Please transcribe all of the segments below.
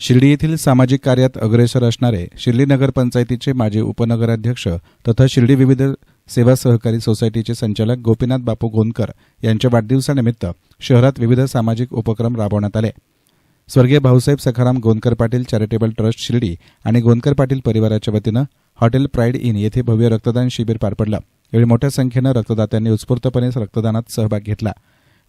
शिर्डी येथील सामाजिक कार्यात अग्रेसर असणारे शिर्डी नगरपंचायतीचे माजी उपनगराध्यक्ष तथा शिर्डी विविध सेवा सहकारी सोसायटीचे संचालक गोपीनाथ बापू गोंदकर यांच्या वाढदिवसानिमित्त शहरात विविध सामाजिक उपक्रम राबवण्यात आले. स्वर्गीय भाऊसाहेब सखाराम गोंदकर पाटील चॅरिटेबल ट्रस्ट शिर्डी आणि गोंदकर पाटील परिवाराच्या वतीनं हॉटेल प्राईड इन येथे भव्य रक्तदान शिबिर पार पडलं. यावेळी मोठ्या संख्येनं रक्तदात्यांनी उत्स्फूर्तपणे रक्तदानात सहभाग घेतला.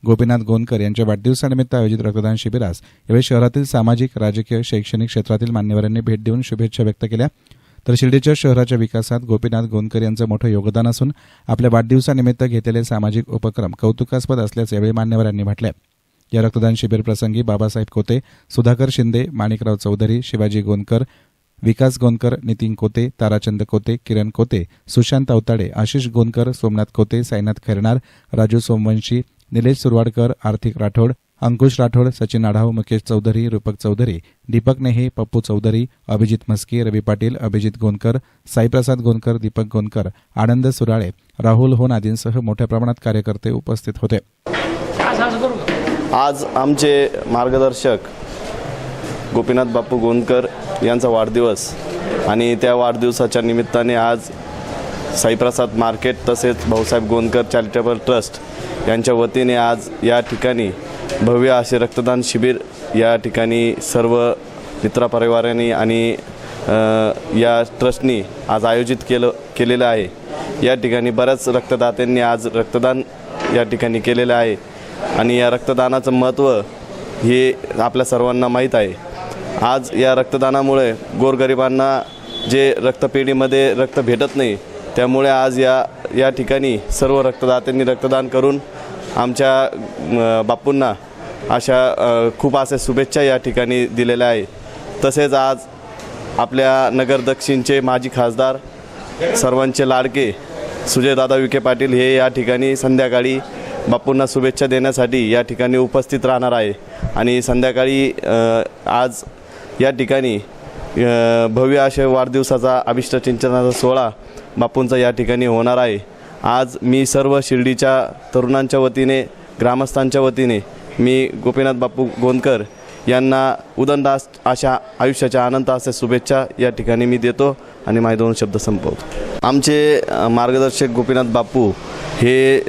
गोपीनाथ गोंदकर यांच्या वाढदिवसानिमित्त आयोजित रक्तदान शिबिरास यावेळी शहरातील सामाजिक राजकीय शैक्षणिक क्षेत्रातील मान्यवरांनी भेट देऊन शुभेच्छा व्यक्त केल्या. तर शिर्डीच्या शहराच्या विकासात गोपीनाथ गोंदकर यांचं मोठं योगदान असून आपल्या वाढदिवसानिमित्त घेतलेले सामाजिक उपक्रम कौतुकास्पद असल्याचं यावेळी मान्यवरांनी म्हटलं या रक्तदान शिबिर प्रसंगी बाबासाहेब कोते सुधाकर शिंदे माणिकराव चौधरी शिवाजी गोंदकर विकास गोंदकर नितीन कोते ताराचंद कोते किरण कोते सुशांत अवताडे आशिष गोंदकर सोमनाथ कोते साईनाथ खैरणार राजू सोमवंशी निलेश सुरवाडकर आर्थिक राठोड अंकुश राठोड सचिन आढाव मुकेश चौधरी रूपक चौधरी दीपक नेहे पप्पू चौधरी अभिजित म्हस्के रवी पाटील अभिजित गोंदकर साईप्रसाद गोंदकर दीपक गोंदकर आनंद सुराळे राहुल होन आदींसह मोठ्या प्रमाणात कार्यकर्ते उपस्थित होते. आज आमचे मार्गदर्शक गोपीनाथ बापू गोंदकर यांचा वाढदिवस आणि त्या वाढदिवसाच्या निमित्ताने आज साईप्रसाद मार्केट तसेच भाऊसाहेब गोंदकर चॅरिटेबल ट्रस्ट यांच्या वतीने आज या ठिकाणी भव्य असे रक्तदान शिबिर या ठिकाणी सर्व मित्रपरिवारांनी आणि या ट्रस्टनी आज आयोजित केलं केलेलं आहे. या ठिकाणी बऱ्याच रक्तदात्यांनी आज रक्तदान या ठिकाणी केलेलं आहे. आणि या रक्तदानाचं महत्त्व हे आपल्या सर्वांना माहीत आहे. आज या रक्तदानामुळे गोरगरिबांना जे रक्तपेढीमध्ये रक्त भेटत नाही त्यामुळे आज या या ठिकाणी सर्व रक्तदात्यांनी रक्तदान करून आमच्या बापूंना अशा खूप असे शुभेच्छा या ठिकाणी दिलेल्या आहे. तसेच आज आपल्या नगर दक्षिणचे माजी खासदार सर्वांचे लाडके सुजयदादा विखे पाटील हे या ठिकाणी संध्याकाळी बापूंना शुभेच्छा देण्यासाठी या ठिकाणी उपस्थित राहणार आहे. आणि संध्याकाळी आज या ठिकाणी भव्य अशा वाढदिवसाचा अभिष्टचिंतनाचा सोहळा बापूंचा या ठिकाणी होणार आहे. आज मी सर्व शिर्डीच्या तरुणांच्या वतीने ग्रामस्थांच्या वतीने मी गोपीनाथ बापू गोंदकर यांना उदनदास अशा आयुष्याच्या आनंद असे शुभेच्छा या ठिकाणी मी देतो आणि माझे दोन शब्द संपवतो. आमचे मार्गदर्शक गोपीनाथ बापू हे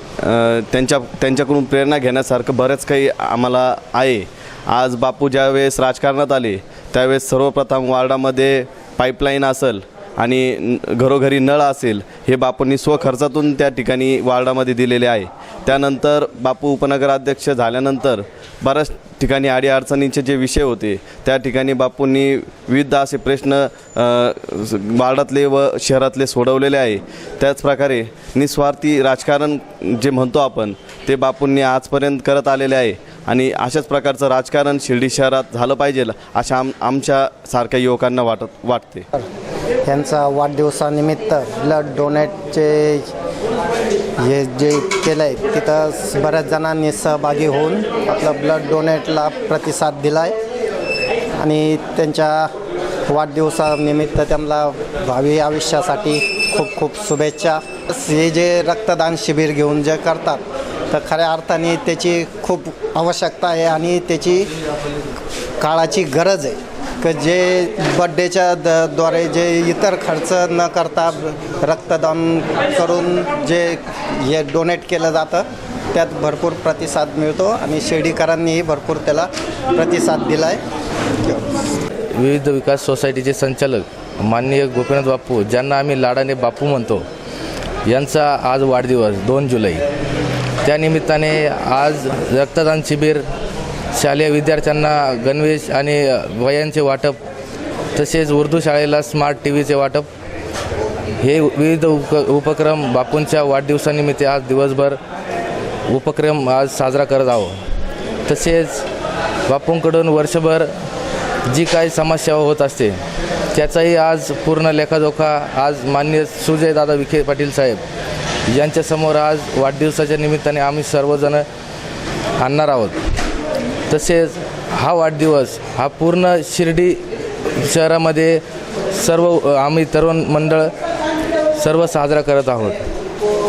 त्यांच्या त्यांच्याकडून प्रेरणा घेण्यासारखं बरंच काही आम्हाला आहे. आज बापू ज्यावेळेस राजकारणात आले त्यावेळेस सर्वप्रथम वार्डामध्ये पाईपलाईन असेल आणि न- घरोघरी नळ असेल हे बापूंनी स्वखर्चातून त्या ठिकाणी वार्डामध्ये दिलेले आहे. त्यानंतर बापू उपनगराध्यक्ष झाल्यानंतर बऱ्याच ठिकाणी अडीअडचणींचे जे विषय होते त्या ठिकाणी बापूंनी विविध असे प्रश्न वार्डातले व शहरातले सोडवलेले आहे. त्याचप्रकारे निस्वार्थी राजकारण जे म्हणतो आपण ते बापूंनी आजपर्यंत करत आलेले आहे. आणि अशाच प्रकारचं राजकारण शिर्डी शहरात झालं पाहिजे अशा आम आमच्या सारख्या युवकांना वाटत वाटते. यांचा वाढदिवसानिमित्त ब्लड डोनेटचे हे जे केलं आहे तिथं बऱ्याच जणांनी सहभागी होऊन आपलं ब्लड डोनेटला प्रतिसाद दिला आहे आणि त्यांच्या वाढदिवसानिमित्त त्यांना भावी आयुष्यासाठी खूप खूप शुभेच्छा. हे जे रक्तदान शिबिर घेऊन जे करतात तर खऱ्या अर्थाने त्याची खूप आवश्यकता आहे आणि त्याची काळाची गरज आहे. क जे बड्डेच्या द द्वारे जे इतर खर्च न करता रक्तदान करून जे हे डोनेट केलं जातं त्यात भरपूर प्रतिसाद मिळतो आणि शेडीकरांनीही भरपूर त्याला प्रतिसाद दिला आहे विविध विकास सोसायटीचे संचालक माननीय गोपीनाथ बापू ज्यांना आम्ही लाडाने बापू म्हणतो यांचा आज वाढदिवस दोन जुलै. त्यानिमित्ताने आज रक्तदान शिबिर शालेय विद्यार्थ्यांना गणवेश आणि वयांचे वाटप तसेच उर्दू शाळेला स्मार्ट टी व्हीचे वाटप हे विविध उप उपक्रम बापूंच्या वाढदिवसानिमित्त आज दिवसभर उपक्रम आज साजरा करत आहोत. तसेच बापूंकडून वर्षभर जी काही समाजसेवा होत असते त्याचाही आज पूर्ण लेखाजोखा आज मान्य सुजयदादा विखे पाटील साहेब यांच्यासमोर आज वाढदिवसाच्या निमित्ताने आम्ही सर्वजण आणणार आहोत. तसेच हा वाढदिवस हा पूर्ण शिर्डी शहरामध्ये सर्व आम्ही तरुण मंडळ सर्व साजरा करत आहोत.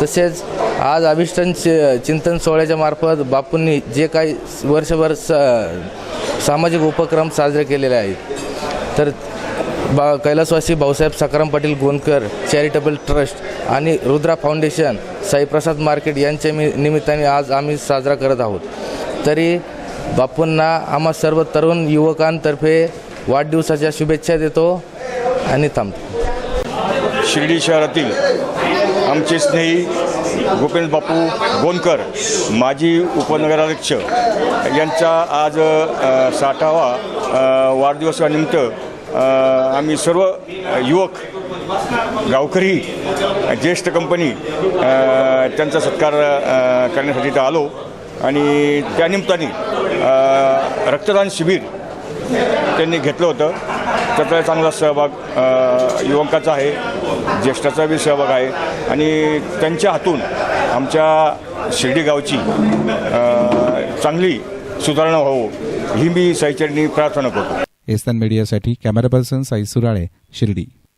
तसेच आज अभिष्टन चि- चिंतन सोहळ्याच्या मार्फत बापूंनी जे काही वर्षभर स सामाजिक उपक्रम साजरे केलेले आहेत. तर बा कैलासवासी भाऊसाहेब सकाराम पाटील गोंदकर चॅरिटेबल ट्रस्ट आणि रुद्रा फाउंडेशन साईप्रसाद मार्केट यांच्या मी निमित्ताने आज आम्ही साजरा करत आहोत. तरी बापूंना आम्हा सर्व तरुण युवकांतर्फे वाढदिवसाच्या शुभेच्छा देतो आणि थांबतो. शिर्डी शहरातील आमचे स्नेही गोपेंद्र बापू गोंदकर माजी उपनगराध्यक्ष यांचा आज साठावा वाढदिवसानिमित्त आम्ही सर्व युवक गावकरी ज्येष्ठ कंपनी त्यांचा सत्कार करण्यासाठी इथं आलो. आणि त्यानिमित्ताने रक्तदान शिबिर त्यांनी घेतलं होतं. त्याचा चांगला सहभाग युवकाचा आहे ज्येष्ठाचा बी सहभाग आहे. आणि त्यांच्या हातून आमच्या शिर्डी गावची चांगली सुधारणा व्हावं ही मी साईचरणी प्रार्थना करतो. एसन मीडियासाठी कॅमेरा पर्सन साई सुराळे शिर्डी.